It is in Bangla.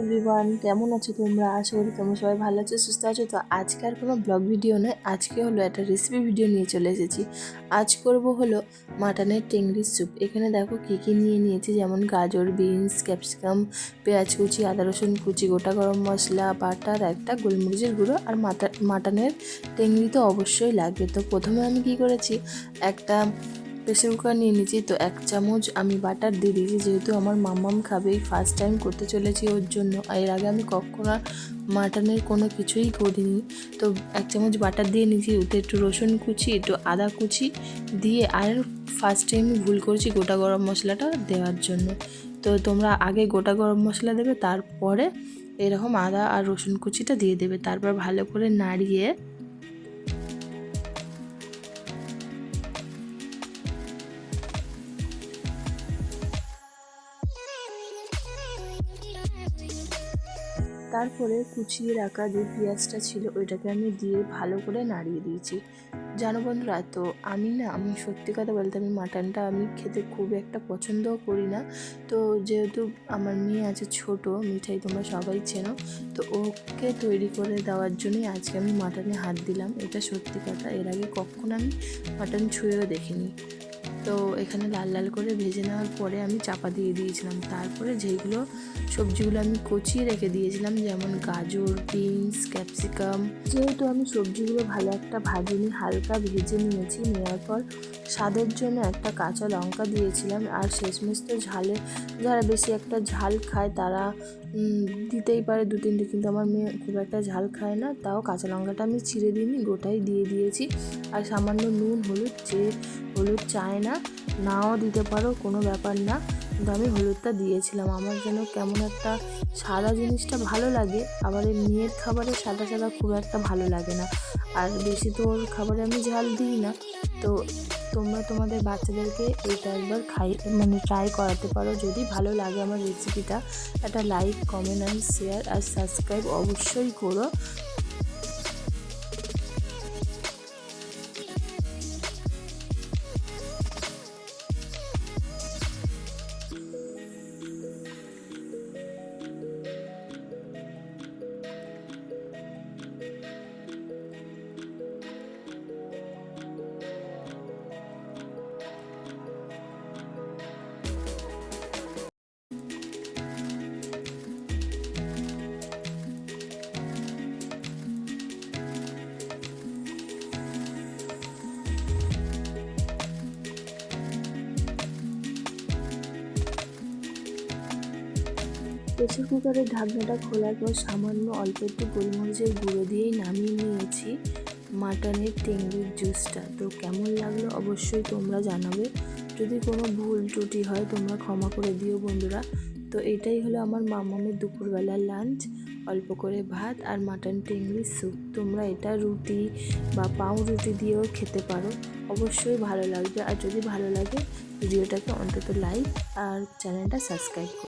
এভরিওয়ান কেমন আছো তোমরা? আশা করি তোমরা সবাই ভালো আছো, সুস্থ আছো। তো আজকে আর কোনো ব্লগ ভিডিও নয়, আজকে হলো একটা রেসিপি ভিডিও নিয়ে চলে এসেছি। আজ করব হলো মাটনের টেংরির স্যুপ এখানে দেখো কী কী নিয়ে নিয়েছি, যেমন গাজর বিনস ক্যাপসিকাম পেঁয়াজ কুচি, আদা রসুন কুচি, গোটা গরম মশলা, বাটার, একটা গোলমরিচের গুঁড়ো আর মাটা, মাটনের টেংরি তো অবশ্যই লাগবে। তো প্রথমে আমি কি করেছি, একটা প্রেসার কুকার নিয়ে নিয়েছি, তো এক চামচ আমি বাটার দিয়ে দিয়েছি, যেহেতু আমার মাম্মাম খাবে, এই ফার্স্ট টাইম করতে চলেছি ওর জন্য। আর এর আগে আমি কখনো মাটনের কোনো কিছুই করিনি। তো এক চামচ বাটার দিয়ে নিয়েছি, ওতে একটু রসুন কুচি, একটু আদা কুচি দিয়ে, আর ফার্স্ট টাইম ভুল করেছি গোটা গরম মশলাটা দেওয়ার জন্য। তো তোমরা আগে গোটা গরম মশলা দেবে, তারপরে এরকম আদা আর রসুন কুচিটা দিয়ে দেবে। তারপর ভালো করে নাড়িয়ে তারপরে কুচিয়ে রাখা যে পেঁয়াজটা ছিল, ওইটাকে আমি দিয়ে ভালো করে নাড়িয়ে দিয়েছি। জানো বন্ধুরা, তো আমি না, আমি সত্যি কথা বলতে আমি মাটনটা আমি খেতে খুব একটা পছন্দও করি না। তো যেহেতু আমার মেয়ে আছে ছোট, মিঠাই তোমরা সবাই চেনো, তো ওকে তৈরি করে দেওয়ার জন্যই আজকে আমি মাটনে হাত দিলাম। এটা সত্যি কথা, এর আগে কখনো আমি মাটন ছুঁয়েও দেখিনি। তো এখানে লাল লাল করে ভেজে নেওয়ার পরে আমি চাপা দিয়ে দিয়েছিলাম। তারপরে যেগুলো সবজিগুলো আমি কচিয়ে রেখে দিয়েছিলাম, যেমন গাজর, বিনস, ক্যাপসিকাম। যেহেতু আমি সবজিগুলো ভালো একটা ভাজিনি, হালকা ভেজে নিয়েছি, নেওয়ার পর স্বাদের জন্য একটা কাঁচা লঙ্কা দিয়েছিলাম। আর শেষমেশ তো ঝালে, যারা বেশি একটা ঝাল খায় তারা দিতেই পারে দু তিনটে, কিন্তু আমার মেয়ে খুব একটা ঝাল খায় না। তাও কাঁচা লঙ্কাটা আমি ছিঁড়ে দিইনি, গোটাই দিয়ে দিয়েছি। আর সামান্য নুন, হলুদ, যে হলুদ চায় না, নাও দিতে পারো, কোনো ব্যাপার না। কিন্তু আমি হলুদটা দিয়েছিলাম, আমার যেন কেমন একটা সাদা জিনিসটা ভালো লাগে। আবার এই মেয়ের খাবারে সাদা সাদা খুব একটা ভালো লাগে না। আর বেশি তো ওর খাবারে আমি ঝাল দিই না। তো তোমরা তোমাদের বাচ্চাদেরকে এটা একবার খাই মানে ট্রাই করাতে পারো। যদি ভালো লাগে আমার রেসিপিটা একটা লাইক কমেন্ট অ্যান্ড শেয়ার আর সাবস্ক্রাইব অবশ্যই করো। প্রেসার কুকারের ঢাকনাটা খোলার পর সামান্য অল্প একটু গোলমরিচের গুঁড়ো দিয়েই নামিয়ে নিয়েছি। মাটনের টেঙ্গির জুসটা তো কেমন লাগল অবশ্যই তোমরা জানাবে। যদি কোনো ভুল ত্রুটি হয় তোমরা ক্ষমা করে দিও বন্ধুরা। তো এটাই হলো আমার মামামের দুপুরবেলার লাঞ্চ অল্প করে ভাত আর মাটন টেংরির স্যুপ তোমরা এটা রুটি বা পাউ রুটি দিয়েও খেতে পারো। অবশ্যই ভালো লাগবে। আর যদি ভালো লাগে, ভিডিওটাকে অন্তত লাইক আর চ্যানেলটা সাবস্ক্রাইব